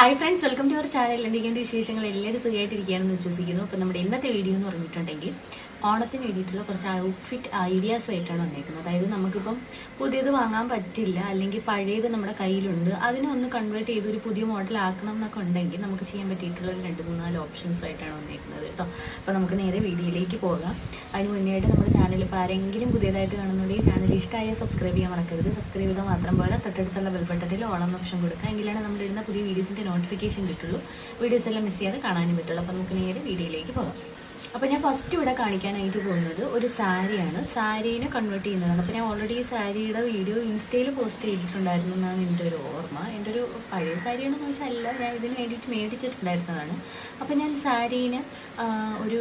Hi friends welcome to our channel എന്തെങ്കിലും വിശേഷങ്ങൾ? എല്ലാവരും സുഖമായിട്ടിരിക്കുകയാണെന്ന് വിശ്വസിക്കുന്നു. അപ്പോൾ നമ്മുടെ ഇന്നത്തെ വീഡിയോ എന്ന് പറഞ്ഞിട്ടുണ്ടെങ്കിൽ ഓണത്തിന് വേണ്ടിയിട്ടുള്ള കുറച്ച് ഔട്ട്ഫിറ്റ് ഐഡിയാസുമായിട്ടാണ് വന്നേക്കുന്നത്. അതായത് നമുക്കിപ്പം പുതിയത് വാങ്ങാൻ പറ്റില്ല അല്ലെങ്കിൽ പഴയത് നമ്മുടെ കയ്യിലുണ്ട് അതിനെ ഒന്ന് കൺവേർട്ട് ചെയ്ത് ഒരു പുതിയ മോഡൽ ആക്കണം എന്നൊക്കെ ഉണ്ടെങ്കിൽ നമുക്ക് ചെയ്യാൻ പറ്റിയിട്ടുള്ള ഒരു രണ്ട് മൂന്നാൽ ഓപ്ഷൻസുമായിട്ടാണ് വന്നേക്കുന്നത് കേട്ടോ. അപ്പോൾ നമുക്ക് നേരെ വീഡിയോയിലേക്ക് പോകാം. അതിന് മുന്നേയായിട്ട് നമ്മുടെ ചാനൽ ഇപ്പോൾ ആരെങ്കിലും പുതിയതായിട്ട് കാണുന്നുണ്ടെങ്കിൽ ചാനൽ ഇഷ്ടമായ സബ്സ്ക്രൈബ് ചെയ്യാൻ മറക്കരുത്. സബ്സ്ക്രൈബ് ചെയ്താൽ മാത്രം പോരാ തൊട്ടടുത്തുള്ള ബെൽ ബട്ടണിൽ ഓളം ഓപ്ഷൻ കൊടുക്കുക. എങ്കിലാണ് നമ്മൾ ഇടുന്ന പുതിയ വീഡിയോസിന്റെ നോട്ടിഫിക്കേഷൻ കിട്ടുള്ളൂ. വീഡിയോസ് എല്ലാം മിസ് ചെയ്യാതെ കാണാനും പറ്റുള്ളൂ. അപ്പോൾ നമുക്ക് നേരെ വീഡിയോയിലേക്ക് പോകാം. അപ്പോൾ ഞാൻ ഫസ്റ്റ് ഇവിടെ കാണിക്കാനായിട്ട് പോകുന്നത് ഒരു സാരിയാണ്. സാരീനെ കൺവേർട്ട് ചെയ്യുന്നതാണ്. അപ്പോൾ ഞാൻ ഓൾറെഡി ഈ സാരിയുടെ വീഡിയോ ഇൻസ്റ്റയിൽ പോസ്റ്റ് ചെയ്തിട്ടുണ്ടായിരുന്നു എന്നാണ് എന്റെ ഒരു ഓർമ്മ. എന്റെ ഒരു പഴയ സാരിയാണെന്ന് വെച്ചാൽ അല്ല ഞാൻ ഇതിന് വേണ്ടിയിട്ട് മേടിച്ചിട്ടുണ്ടായിരുന്നതാണ്. അപ്പോൾ ഞാൻ സാരീനെ ഒരു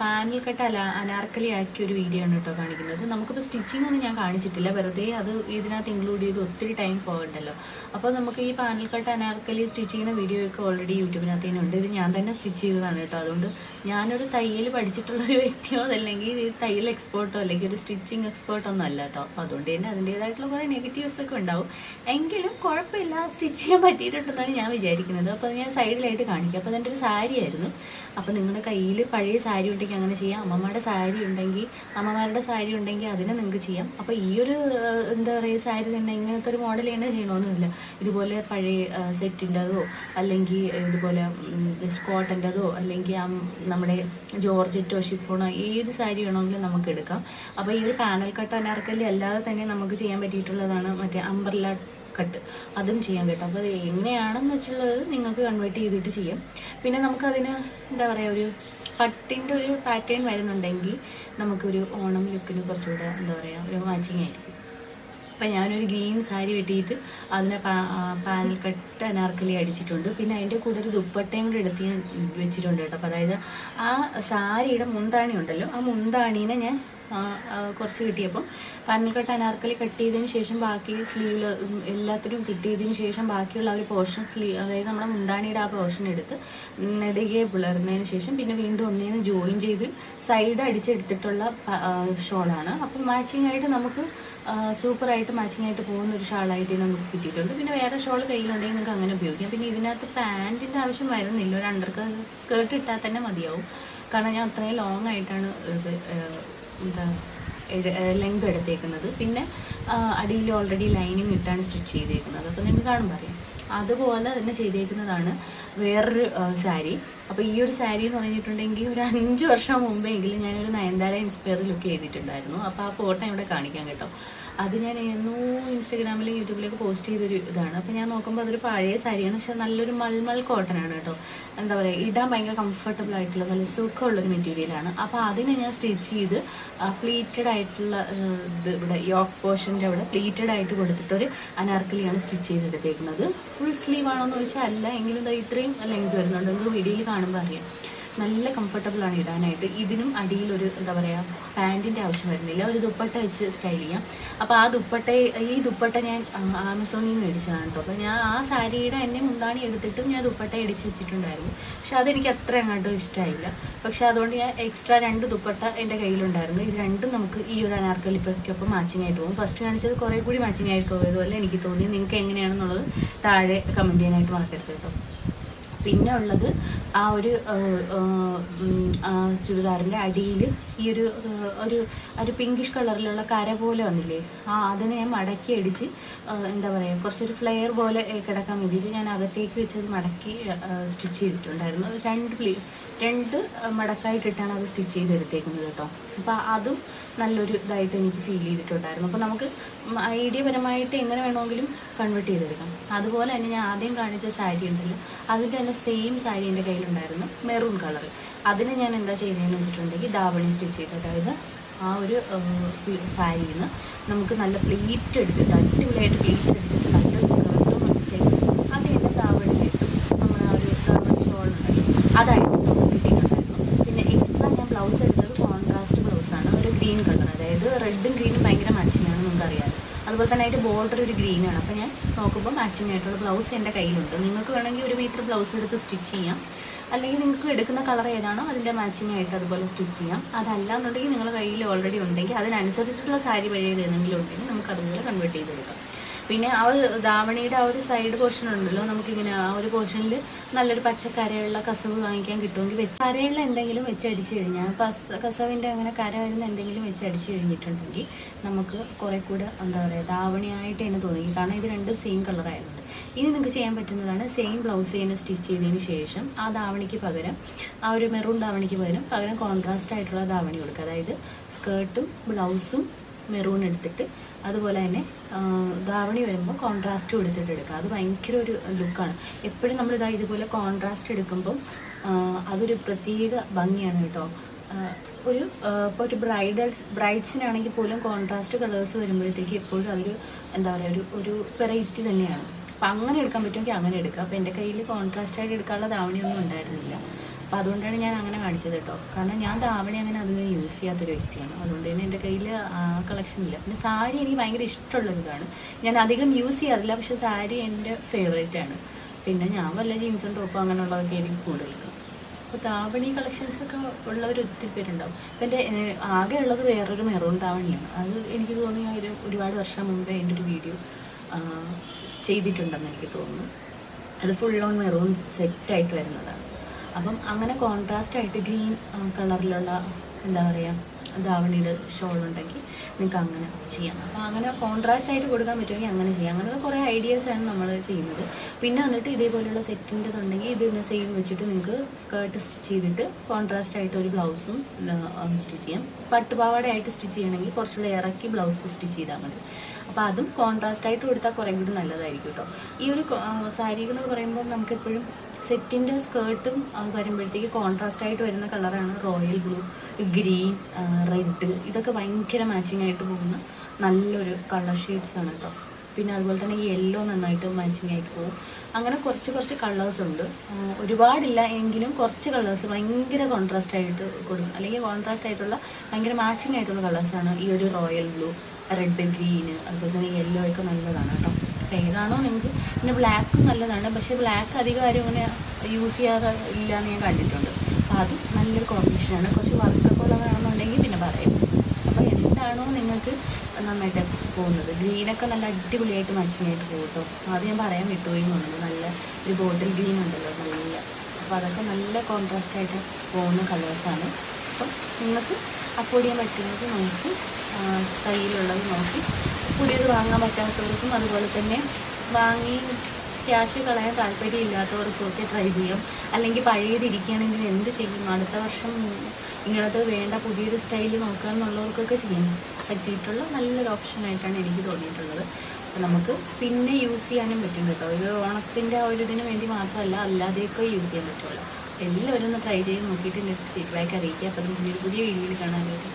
പാനൽ കട്ട് അല അനാർക്കലി ആക്കിയ ഒരു വീഡിയോ ആണ് കേട്ടോ കാണിക്കുന്നത്. നമുക്കിപ്പോൾ സ്റ്റിച്ചിങ് ഒന്നും ഞാൻ കാണിച്ചിട്ടില്ല. വെറുതെ അത് ഇതിനകത്ത് ഇൻക്ലൂഡ് ചെയ്ത് ഒത്തിരി ടൈം പോകണ്ടല്ലോ. അപ്പോൾ നമുക്ക് ഈ പാനൽ കട്ട് അനാർക്കലി സ്റ്റിച്ച് ചെയ്യുന്ന വീഡിയോ ഒക്കെ ഓൾറെഡി യൂട്യൂബിനകത്ത് തന്നെ ഉണ്ട്. ഇത് ഞാൻ തന്നെ സ്റ്റിച്ച് ചെയ്തതാണ് കേട്ടോ. അതുകൊണ്ട് ഞാനൊരു തയ്യൽ പഠിച്ചിട്ടുള്ള ഒരു വ്യക്തിയോ അതല്ലെങ്കിൽ തയ്യൽ എക്സ്പേർട്ടോ അല്ലെങ്കിൽ ഒരു സ്റ്റിച്ചിങ് എക്സ്പേർട്ടോ ഒന്നും അല്ല കേട്ടോ. അപ്പോൾ അതുകൊണ്ട് തന്നെ അതിന്റേതായിട്ടുള്ള കുറേ നെഗറ്റീവ്സ് ഒക്കെ ഉണ്ടാവും. എങ്കിലും കുഴപ്പമില്ല സ്റ്റിച്ച് ചെയ്യാൻ പറ്റിയിട്ടുണ്ടെന്നാണ് ഞാൻ വിചാരിക്കുന്നത്. അപ്പോൾ അത് ഞാൻ സൈഡിലായിട്ട് കാണിക്കാം. അപ്പോൾ അതെന്റെ ഒരു സാരി ആയിരുന്നു അപ്പോൾ നിങ്ങളുടെ കയ്യിൽ പഴയ സാരി ഉണ്ടെങ്കിൽ അങ്ങനെ ചെയ്യാം. അമ്മമാരുടെ സാരി ഉണ്ടെങ്കിൽ അമ്മമാരുടെ സാരി ഉണ്ടെങ്കിൽ അതിനെ നിങ്ങൾക്ക് ചെയ്യാം. അപ്പോൾ ഈ ഒരു എന്താ പറയുക സാരി തന്നെ ഇങ്ങനത്തെ ഒരു മോഡൽ തന്നെ ചെയ്യണമെന്നില്ല ഇതുപോലെ പഴയ സെറ്റിന്റെതോ അല്ലെങ്കിൽ ഇതുപോലെ കോട്ടന്റെതോ അല്ലെങ്കിൽ നമ്മുടെ ജോർജറ്റോ ഷിഫോണോ ഏത് സാരി വേണമെങ്കിലും നമുക്ക് എടുക്കാം. അപ്പോൾ ഈ ഒരു പാനൽ കട്ട് അനാർക്കലി അല്ലാതെ തന്നെ നമുക്ക് ചെയ്യാൻ പറ്റിയിട്ടുള്ളതാണ് മറ്റേ അംബ്രല്ല കട്ട്. അതും ചെയ്യാൻ കേട്ടോ. അപ്പോൾ അത് എങ്ങനെയാണെന്ന് വെച്ചുള്ളത് നിങ്ങൾക്ക് കൺവേർട്ട് ചെയ്തിട്ട് ചെയ്യാം. പിന്നെ നമുക്കതിന് എന്താ പറയുക ഒരു പട്ടിന്റെ ഒരു പാറ്റേൺ വരുന്നുണ്ടെങ്കിൽ നമുക്കൊരു ഓണം ലുക്കിന് കുറച്ചുകൂടെ എന്താ പറയുക ഒരു മാച്ചിങ് ആയിരിക്കും. അപ്പം ഞാനൊരു ഗ്രീൻ സാരി വെട്ടിയിട്ട് അതിനെ പാനൽ കട്ട് അനാർക്കലി അടിച്ചിട്ടുണ്ട്. പിന്നെ അതിന്റെ കൂടെ ഒരു ദുപ്പട്ടയും കൂടെ എടുത്ത് വെച്ചിട്ടുണ്ട് കേട്ടോ. അപ്പോൾ അതായത് ആ സാരിയുടെ മുന്താണി ഉണ്ടല്ലോ ആ മുന്താണീനെ ഞാൻ കുറച്ച് കിട്ടിയപ്പം. പാനൽ കട്ട് അനാർക്കലി കട്ട് ചെയ്തതിന് ശേഷം ബാക്കി സ്ലീവിൽ എല്ലാത്തിനും കിട്ടിയതിന് ശേഷം ബാക്കിയുള്ള ഒരു പോർഷൻ സ്ലീവ് അതായത് നമ്മുടെ മുന്താണിയുടെ ആ പോർഷൻ എടുത്ത് നെടുകെ പിളർന്നതിന് ശേഷം പിന്നെ വീണ്ടും ഒന്നേന്ന് ജോയിൻ ചെയ്ത് സൈഡ് അടിച്ചെടുത്തിട്ടുള്ള ഷോളാണ് അപ്പം മാച്ചിങ് ആയിട്ട് നമുക്ക് സൂപ്പറായിട്ട് മാച്ചിങ് ആയിട്ട് പോകുന്ന ഒരു ഷാളായിട്ട് നമുക്ക് കിട്ടിയിട്ടുണ്ട്. പിന്നെ വേറെ ഷോൾ കയ്യിലുണ്ടെങ്കിൽ നിങ്ങൾക്ക് അങ്ങനെ ഉപയോഗിക്കാം. പിന്നെ ഇതിനകത്ത് പാന്റിന്റെ ആവശ്യം വരുന്നില്ല. ഒരു അണ്ടർ സ്കേർട്ട് ഇട്ടാൽ തന്നെ മതിയാവും. കാരണം ഞാൻ അത്രയും ലോങ് ആയിട്ടാണ് ലെങ്ത് എടുത്തേക്കുന്നത്. പിന്നെ അടിയിൽ ഓൾറെഡി ലൈനിങ് ഇട്ടാണ് സ്റ്റിച്ച് ചെയ്തേക്കുന്നത്. അപ്പോൾ നിങ്ങൾക്ക് കാണുമ്പോൾ അറിയാം. അതുപോലെ തന്നെ ചെയ്തേക്കുന്നതാണ് വേറൊരു സാരി. അപ്പോൾ ഈ ഒരു സാരി എന്ന് പറഞ്ഞിട്ടുണ്ടെങ്കിൽ ഒരു അഞ്ച് വർഷം മുമ്പെങ്കിലും ഞാനൊരു നയൻതാര ഇൻസ്പയർ ലുക്ക് ചെയ്തിട്ടുണ്ടായിരുന്നു. അപ്പോൾ ആ ഫോട്ടോ ഇവിടെ കാണിക്കാൻ കേട്ടോ. അത് ഞാൻ എന്നോ ഇൻസ്റ്റഗ്രാമിലും യൂട്യൂബിലേക്ക് പോസ്റ്റ് ചെയ്തൊരു ഇതാണ്. അപ്പോൾ ഞാൻ നോക്കുമ്പോൾ അതൊരു പഴയ സാരിയാണ്. പക്ഷെ നല്ലൊരു മൾമൽ കോട്ടൺ ആണ് കേട്ടോ. എന്താ പറയുക ഇടാൻ ഭയങ്കര കംഫർട്ടബിൾ ആയിട്ടുള്ള നല്ല സുഖമുള്ളൊരു മെറ്റീരിയലാണ് അപ്പോൾ അതിനെ ഞാൻ സ്റ്റിച്ച് ചെയ്ത് പ്ലീറ്റഡ് ആയിട്ടുള്ള ഇത് ഇവിടെ യോക്ക് പോർഷന്റെ അവിടെ പ്ലീറ്റഡ് ആയിട്ട് കൊടുത്തിട്ടൊരു അനാർക്കലിയാണ് സ്റ്റിച്ച് ചെയ്തെടുത്തേക്കുന്നത്. ഫുൾ സ്ലീവ് ആണോ എന്ന് ചോദിച്ചാൽ അല്ല. എങ്കിലും ഇത്രയും ലെങ്ത് വരുന്നുണ്ട്. നിങ്ങൾ വീഡിയോയിൽ കാണുമ്പോൾ അറിയാം. നല്ല കംഫർട്ടബിൾ ആണ് ഇടാനായിട്ട്. ഇതിനും അടിയിൽ ഒരു എന്താ പറയുക പാന്റിന്റെ ആവശ്യം വരുന്നില്ല. ഒരു ദുപ്പട്ട വെച്ച് സ്റ്റൈൽ ചെയ്യാം. അപ്പോൾ ആ ദുപ്പട്ട ഈ ദുപ്പട്ട ഞാൻ ആമസോണിൽ നിന്ന് മേടിച്ചതാണ് കേട്ടോ അപ്പോൾ ഞാൻ ആ സാരിയുടെ എന്നെ മുന്താണി എടുത്തിട്ടും ഞാൻ ദുപ്പട്ട അടിച്ച് വെച്ചിട്ടുണ്ടായിരുന്നു. പക്ഷെ അതെനിക്ക് അത്ര അങ്ങോട്ടും ഇഷ്ടമായില്ല പക്ഷെ അതുകൊണ്ട് ഞാൻ എക്സ്ട്രാ രണ്ട് ദുപ്പട്ട എന്റെ കയ്യിലുണ്ടായിരുന്നു. ഇത് രണ്ടും നമുക്ക് ഈ ഒരു അനാർക്കലിപ്പൊക്കെ മാച്ചിങ് ആയിട്ട് പോകും. ഫസ്റ്റ് കാണിച്ചത് കുറേ കൂടി മാച്ചിങ് ആയിട്ട് പോയതുപോലെ എനിക്ക് തോന്നി. നിങ്ങൾക്ക് എങ്ങനെയാണെന്നുള്ളത് താഴെ കമന്റ് ചെയ്യാനായിട്ട് മറക്കരുത് കേട്ടോ പിന്നെ ഉള്ളത് ആ ഒരു ചുരിദാറിന്റെ അടിയിൽ ഈ ഒരു ഒരു ഒരു പിങ്കിഷ് കളറിലുള്ള കര പോലെ വന്നില്ലേ? ആ അതിനെ ഞാൻ മടക്കി അടിച്ച് എന്താ പറയുക കുറച്ചൊരു ഫ്ലെയർ പോലെ കിടക്കാൻ വേണ്ടിയിട്ട് ഞാൻ അകത്തേക്ക് വെച്ചത് മടക്കി സ്റ്റിച്ച് ചെയ്തിട്ടുണ്ടായിരുന്നു. രണ്ട് പ്ലീ രണ്ട് മടക്കായിട്ടിട്ടാണ് അത് സ്റ്റിച്ച് ചെയ്തെടുത്തേക്കുന്നത് കേട്ടോ. അപ്പോൾ അതും നല്ലൊരു ഇതായിട്ട് എനിക്ക് ഫീൽ ചെയ്തിട്ടുണ്ടായിരുന്നു. അപ്പോൾ നമുക്ക് ഐഡിയ പരമായിട്ട് എങ്ങനെ വേണമെങ്കിലും കൺവേർട്ട് ചെയ്തെടുക്കാം. അതുപോലെ തന്നെ ഞാൻ ആദ്യം കാണിച്ച സാരി ഉണ്ടല്ലോ അതിന്റെ തന്നെ സെയിം സാരി എന്റെ കയ്യിലുണ്ടായിരുന്നു മെറൂൺ കളർ അതിന് ഞാൻ എന്താ ചെയ്യുന്നതെന്ന് വെച്ചിട്ടുണ്ടെങ്കിൽ ഡാബിളി സ്റ്റിച്ച് ചെയ്ത് അതായത് ആ ഒരു സാരിയിൽ നിന്ന് നമുക്ക് നല്ല പ്ലീറ്റ് എടുത്തിട്ട് അടിപൊളിയായിട്ട് പ്ലീറ്റ് എടുത്തിട്ട് നല്ല സ്കേർട്ടും ചെയ്ത് അത് എന്റെ ദാവണിയായിട്ടും നമ്മൾ ആ ഒരു ദാവണി ഷോൾ അതായിരുന്നു നമുക്ക് കിട്ടിയിട്ടുണ്ടായിരുന്നു പിന്നെ എക്സ്ട്രാ ഞാൻ ബ്ലൗസ് എടുത്തത് കോൺട്രാസ്റ്റ് ബ്ലൗസാണ് ഒരു ഗ്രീൻ കളർ അതായത് റെഡും ഗ്രീനും ഭയങ്കര മാച്ചിങ് ആണ് നമുക്കറിയാം. അതുപോലെ തന്നെ അതിന്റെ ബോർഡർ ഒരു ഗ്രീനാണ് അപ്പോൾ ഞാൻ നോക്കുമ്പോൾ മാച്ചിങ് ആയിട്ടുള്ള ബ്ലൗസ് എന്റെ കയ്യിലുണ്ട്. നിങ്ങൾക്ക് വേണമെങ്കിൽ ഒരു മീറ്റർ ബ്ലൗസ് എടുത്ത് സ്റ്റിച്ച് ചെയ്യാം. അല്ലെങ്കിൽ നിങ്ങൾക്ക് എടുക്കുന്ന കളർ ഏതാണോ അതിന്റെ മാച്ചിങ് ആയിട്ട് അതുപോലെ സ്റ്റിച്ച് ചെയ്യാം. അതല്ല എന്നുണ്ടെങ്കിൽ നിങ്ങളുടെ കയ്യിൽ ഓൾറെഡി ഉണ്ടെങ്കിൽ അതിനനുസരിച്ചിട്ടുള്ള സാരി പഴയത് ഏതെങ്കിലും ഉണ്ടെങ്കിൽ നമുക്ക് അതുപോലെ കൺവേർട്ട് ചെയ്ത് കൊടുക്കാം. പിന്നെ ആ ഒരു ധാവണിയുടെ ആ ഒരു സൈഡ് പോർഷൻ ഉണ്ടല്ലോ നമുക്കിങ്ങനെ ആ ഒരു പോർഷനിൽ നല്ലൊരു പച്ചക്കരയുള്ള കസവ് വാങ്ങിക്കാൻ കിട്ടുമെങ്കിൽ വെച്ച് കരയുള്ള എന്തെങ്കിലും വെച്ച് അടിച്ച് കഴിഞ്ഞാൽ കസവിന്റെ അങ്ങനെ കര വരുന്ന എന്തെങ്കിലും വെച്ച് അടിച്ച് കഴിഞ്ഞിട്ടുണ്ടെങ്കിൽ നമുക്ക് കുറേ കൂടെ എന്താ പറയുക ധാവണിയായിട്ട് തന്നെ തോന്നി കാരണം ഇത് രണ്ടും സെയിം കളറായതുകൊണ്ട് ഇനി നിങ്ങൾക്ക് ചെയ്യാൻ പറ്റുന്നതാണ് സെയിം ബ്ലൗസ് തന്നെ സ്റ്റിച്ച് ചെയ്തതിന് ശേഷം ആ ധാവണിക്ക് പകരം ആ ഒരു മെറൂൺ ധാവണിക്ക് പകരം പകരം കോൺട്രാസ്റ്റ് ആയിട്ടുള്ള ധാവണി കൊടുക്കുക. അതായത് സ്കേർട്ടും ബ്ലൗസും മെറൂൺ എടുത്തിട്ട് അതുപോലെ തന്നെ ധാവണി വരുമ്പോൾ കോൺട്രാസ്റ്റ് കൊടുത്തിട്ട് എടുക്കുക. അത് ഭയങ്കര ഒരു ലുക്കാണ് എപ്പോഴും നമ്മൾ ഇതാ ഇതുപോലെ കോൺട്രാസ്റ്റ് എടുക്കുമ്പം അതൊരു പ്രത്യേക ഭംഗിയാണ് കേട്ടോ. ഒരു ഇപ്പോൾ ഒരു ബ്രൈഡൽസ് ബ്രൈഡ്സിനാണെങ്കിൽ പോലും കോൺട്രാസ്റ്റ് കളേഴ്സ് വരുമ്പോഴത്തേക്ക് എപ്പോഴും അതൊരു എന്താ പറയുക ഒരു ഒരു വെറൈറ്റി തന്നെയാണ്. അപ്പം അങ്ങനെ എടുക്കാൻ പറ്റുമെങ്കിൽ അങ്ങനെ എടുക്കുക. അപ്പോൾ എന്റെ കയ്യിൽ കോൺട്രാസ്റ്റ് ആയിട്ട് എടുക്കാനുള്ള ധാവണിയൊന്നും ഉണ്ടായിരുന്നില്ല. അപ്പോൾ അതുകൊണ്ടാണ് ഞാൻ അങ്ങനെ കാണിച്ചത് കേട്ടോ. കാരണം ഞാൻ ധാവണി അങ്ങനെ അതിന് യൂസ് ചെയ്യാത്തൊരു വ്യക്തിയാണ്. അതുകൊണ്ട് തന്നെ എന്റെ കയ്യിൽ കളക്ഷൻ ഇല്ല. പിന്നെ സാരി എനിക്ക് ഭയങ്കര ഇഷ്ടമുള്ള ഇതാണ്. ഞാൻ അധികം യൂസ് ചെയ്യാറില്ല. പക്ഷെ സാരി എന്റെ ഫേവറേറ്റ് ആണ്. പിന്നെ ഞാൻ വല്ല ജീൻസും ടോപ്പും അങ്ങനെയുള്ളതൊക്കെ എനിക്ക് കൂടുതൽ. അപ്പോൾ താവണി കളക്ഷൻസ് ഒക്കെ ഉള്ളവർ ഒത്തിരി പേരുണ്ടാവും. അപ്പം എന്റെ ആകെ ഉള്ളത് വേറൊരു മെറൂൺ താവണിയാണ് അത് എനിക്ക് തോന്നി ആ ഒരു ഒരുപാട് വർഷം മുമ്പേ എന്റെ ഒരു വീഡിയോ ചെയ്തിട്ടുണ്ടെന്ന് എനിക്ക് തോന്നുന്നു. അത് ഫുൾ ഓൺ മെറൂൺ സെറ്റായിട്ട് വരുന്നതാണ്. അപ്പം അങ്ങനെ കോൺട്രാസ്റ്റ് ആയിട്ട് ഗ്രീൻ കളറിലുള്ള എന്താ പറയുക ധാവണിയുടെ ഷോൾ ഉണ്ടെങ്കിൽ നിങ്ങൾക്ക് അങ്ങനെ ചെയ്യാം. അപ്പോൾ അങ്ങനെ കോൺട്രാസ്റ്റ് ആയിട്ട് കൊടുക്കാൻ പറ്റുമെങ്കിൽ അങ്ങനെ ചെയ്യാം. അങ്ങനത്തെ കുറേ ഐഡിയാസാണ് നമ്മൾ ചെയ്യുന്നത്. പിന്നെ വന്നിട്ട് ഇതേപോലെയുള്ള സെറ്റിന്റെതുണ്ടെങ്കിൽ ഇതിനെ സെയിം വെച്ചിട്ട് നിങ്ങൾക്ക് സ്കേർട്ട് സ്റ്റിച്ച് ചെയ്തിട്ട് കോൺട്രാസ്റ്റ് ആയിട്ട് ഒരു ബ്ലൗസും സ്റ്റിച്ച് ചെയ്യാം. പട്ടുപാവാടയായിട്ട് സ്റ്റിച്ച് ചെയ്യണമെങ്കിൽ കുറച്ചുകൂടെ ഇറക്കി ബ്ലൗസ് സ്റ്റിച്ച് ചെയ്താൽ മതി. അപ്പോൾ അതും കോൺട്രാസ്റ്റ് ആയിട്ട് കൊടുത്താൽ കുറേ കൂടി നല്ലതായിരിക്കും കേട്ടോ. ഈ ഒരു സാരികൾ എന്ന് പറയുമ്പോൾ നമുക്ക് എപ്പോഴും സെറ്റിന്റെ സ്കേർട്ടും അത് വരുമ്പോഴത്തേക്ക് കോൺട്രാസ്റ്റ് ആയിട്ട് വരുന്ന കളറാണ് റോയൽ ബ്ലൂ ഗ്രീൻ റെഡ് ഇതൊക്കെ ഭയങ്കര മാച്ചിങ് ആയിട്ട് പോകുന്ന നല്ലൊരു കളർ ഷെയ്ഡ്സ് ആണ് കേട്ടോ പിന്നെ അതുപോലെ തന്നെ യെല്ലോ നന്നായിട്ട് മാച്ചിങ് ആയിട്ട് പോകും. അങ്ങനെ കുറച്ച് കുറച്ച് കളേഴ്സ് ഉണ്ട്. ഒരുപാടില്ല എങ്കിലും കുറച്ച് കളേഴ്സ് ഭയങ്കര കോൺട്രാസ്റ്റ് ആയിട്ട് കൊടുക്കും. അല്ലെങ്കിൽ കോൺട്രാസ്റ്റ് ആയിട്ടുള്ള ഭയങ്കര മാച്ചിങ് ആയിട്ടുള്ള കളേഴ്സാണ് ഈ ഒരു റോയൽ ബ്ലൂ റെഡ് ഗ്രീൻ അതുപോലെ തന്നെ യെല്ലോ ഒക്കെ നല്ലതാണ് കേട്ടോ ഏതാണോ നിങ്ങൾക്ക് പിന്നെ ബ്ലാക്ക് നല്ലതാണ്. പക്ഷേ ബ്ലാക്ക് അധികം ആരും അങ്ങനെ യൂസ് ചെയ്യാതെ ഇല്ല എന്ന് ഞാൻ കണ്ടിട്ടുണ്ട്. അത് നല്ലൊരു കോമ്പിനേഷനാണ്. കുറച്ച് വർക്കൊക്കെ ഉള്ളതാണെന്നുണ്ടെങ്കിൽ പിന്നെ പറയാം. അപ്പോൾ എന്താണോ നിങ്ങൾക്ക് നന്നായിട്ട് പോകുന്നത്. ഗ്രീനൊക്കെ നല്ല അടിപൊളിയായിട്ട് മാച്ചിങ് ആയിട്ട് പോകും കേട്ടോ അത് ഞാൻ പറയാൻ വിട്ടുപോയി നല്ല ഒരു ബോട്ടിൽ ഗ്രീൻ ഉണ്ടല്ലോ നല്ല. അപ്പോൾ അതൊക്കെ നല്ല കോൺട്രാസ്റ്റ് ആയിട്ട് പോകുന്ന കളേഴ്സാണ് അപ്പം നിങ്ങൾക്ക് അഫോർഡ് ചെയ്യാൻ പറ്റുന്നത് നോക്കി സ്റ്റൈലുള്ളത് നോക്കി. പുതിയത് വാങ്ങാൻ പറ്റാത്തവർക്കും അതുപോലെ തന്നെ വാങ്ങി ക്യാഷ് കളയാൻ താല്പര്യം ഇല്ലാത്തവർക്കൊക്കെ ട്രൈ ചെയ്യും. അല്ലെങ്കിൽ പഴയതിരിക്കുകയാണെങ്കിൽ എന്ത് ചെയ്യും? അടുത്ത വർഷം ഇങ്ങനത്തെ വേണ്ട പുതിയൊരു സ്റ്റൈൽ നോക്കുക എന്നുള്ളവർക്കൊക്കെ ചെയ്യാൻ പറ്റിയിട്ടുള്ള നല്ലൊരു ഓപ്ഷനായിട്ടാണ് എനിക്ക് തോന്നിയിട്ടുള്ളത്. അപ്പോൾ നമുക്ക് പിന്നെ യൂസ് ചെയ്യാനും പറ്റും കേട്ടോ. ഇത് ഓണത്തിന്റെ ആ ഒരു ഇതിന് വേണ്ടി മാത്രമല്ല അല്ലാതെയൊക്കെ യൂസ് ചെയ്യാൻ പറ്റുള്ളൂ എല്ലാവരും ഒന്ന് ട്രൈ ചെയ്ത് നോക്കിയിട്ട് എന്റെ ഫീഡ്ബാക്ക് അറിയിക്കുക. അപ്പോൾ പുതിയ പുതിയ വീഡിയോയിൽ കാണാനായിട്ട്.